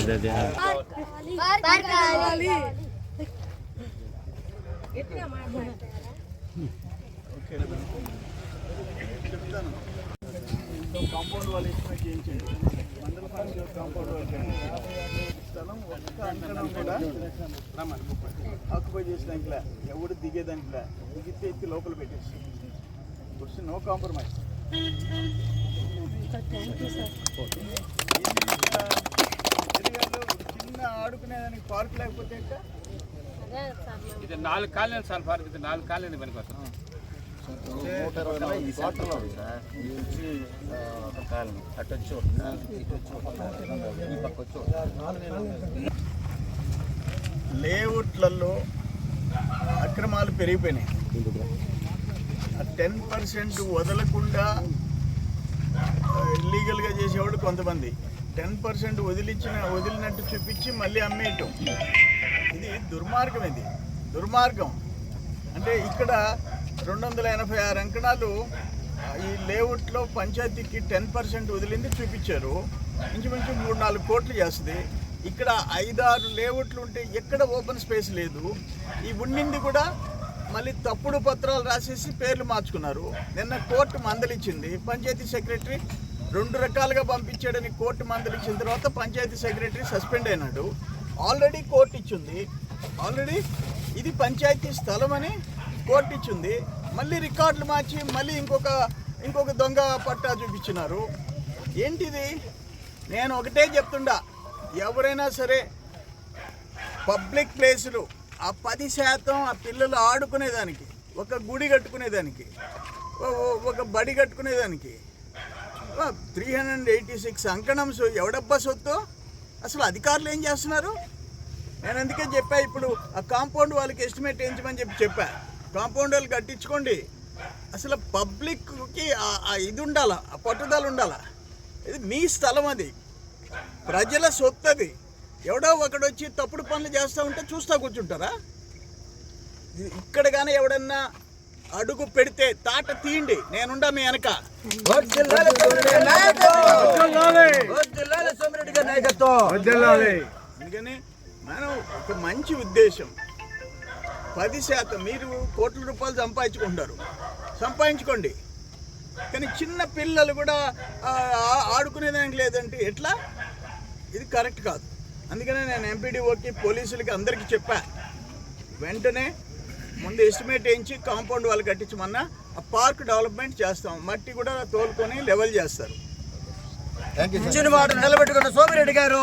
అదే అదే పార్కాలి కాంపౌండ్ వాళ్ళు ఎస్టిమేట్ చేయించండి మండల పరిషత్ కాంపౌండ్ వాళ్ళు స్థలం ఒక్క అంకణం కూడా ఆక్యుపై చేసినాక ఎవడు దిగేదానికిలా దిగితే ఎత్తి లోపల పెట్టేసి. ఇప్పుడు నో కాంప్రమైజ్ చిన్న ఆడుకునేదానికి పార్క్ లేకపోతే? ఇది నాలుగు కాలనీ సార్ పార్క్ ఇది నాలుగు కాలనీ పనికి వస్తుంది నూట ఇరవై ఈ సెంటర్లో ఉంది సార్. ఒక కాలనీ అటు వచ్చి ఇటు వచ్చి ఈ పక్క వచ్చి లేఅవుట్లలో అక్రమాలు పెరిగిపోయినాయి. టెన్ పర్సెంట్ వదలకుండా ఇల్లీగల్గా చేసేవాడు కొంతమంది. టెన్ పర్సెంట్ వదిలించిన వదిలినట్టు చూపించి మళ్ళీ అమ్మేయటం. ఇది దుర్మార్గం ఇది. దుర్మార్గం. అంటే ఇక్కడ రెండు వందల ఎనభై ఆరు అంకణాలు ఈ లేఅవుట్లో పంచాయతీకి టెన్ పర్సెంట్ వదిలింది చూపించారు. ఇంచుమించు మూడు నాలుగు కోట్లు చేస్తుంది. ఇక్కడ ఐదారు లేఅవుట్లు ఉంటే ఎక్కడ ఓపెన్ స్పేస్ లేదు. ఈ ఉండింది కూడా మళ్ళీ తప్పుడు పత్రాలు రాసేసి పేర్లు మార్చుకున్నారు. నిన్న కోర్టు మందలిచ్చింది. పంచాయతీ సెక్రటరీ రెండు రకాలుగా పంపించాడని కోర్టు మందలిచ్చిన తర్వాత పంచాయతీ సెక్రటరీ సస్పెండ్ అయినాడు. ఆల్రెడీ కోర్టు ఇచ్చింది. ఆల్రెడీ ఇది పంచాయతీ స్థలం అని కోర్టు ఇచ్చింది మళ్ళీ రికార్డులు మార్చి మళ్ళీ ఇంకొక ఇంకొక దొంగ పట్టా చూపించినారు. ఏంటిది? నేను ఒకటే చెప్తుండా. ఎవరైనా సరే పబ్లిక్ ప్లేసులు ఆ పది శాతం ఆ పిల్లలు ఆడుకునేదానికి ఒక గుడి కట్టుకునేదానికి ఒక బడి కట్టుకునేదానికి త్రీ హండ్రెడ్ ఎయిటీ సిక్స్ అంకణంస్ ఎవడబ్బా సొత్తు? అసలు అధికారులు ఏం చేస్తున్నారు? నేను అందుకే చెప్పా ఇప్పుడు ఆ కాంపౌండ్ వాళ్ళకి ఎస్టిమేట్ వేయించమని చెప్పి చెప్పా. కాంపౌండ్ వాళ్ళు కట్టించుకోండి. అసలు పబ్లిక్కి ఇది ఉండాలా ఆ పట్టుదల ఉండాలా? ఇది మీ స్థలం అది. ప్రజల సొత్తు అది ఎవడో ఒకడొచ్చి తప్పుడు పనులు చేస్తూ ఉంటే చూస్తూ కూర్చుంటారా? ఇక్కడ కానీ ఎవడన్నా అడుగు పెడితే తాట తీయండి నేనుండా మీ వెనక. అందుకని మనం ఒక మంచి ఉద్దేశం. పది శాతం మీరు కోట్ల రూపాయలు సంపాదించుకుంటారు. సంపాదించుకోండి. కానీ చిన్న పిల్లలు కూడా ఆడుకునేదానికి లేదంటే ఎట్లా? ఇది కరెక్ట్ కాదు. అందుకనే నేను ఎంపీడీఓకి పోలీసులకి అందరికీ చెప్పా. వెంటనే ముందు ఎస్టిమేట్ వేయించి కాంపౌండ్ వాళ్ళు కట్టించమన్నా ఆ పార్క్ డెవలప్మెంట్ చేస్తాం. మట్టి కూడా తోలుకొని లెవెల్ చేస్తారు. నిలబెట్టుకున్న సోమిరెడ్డి గారు.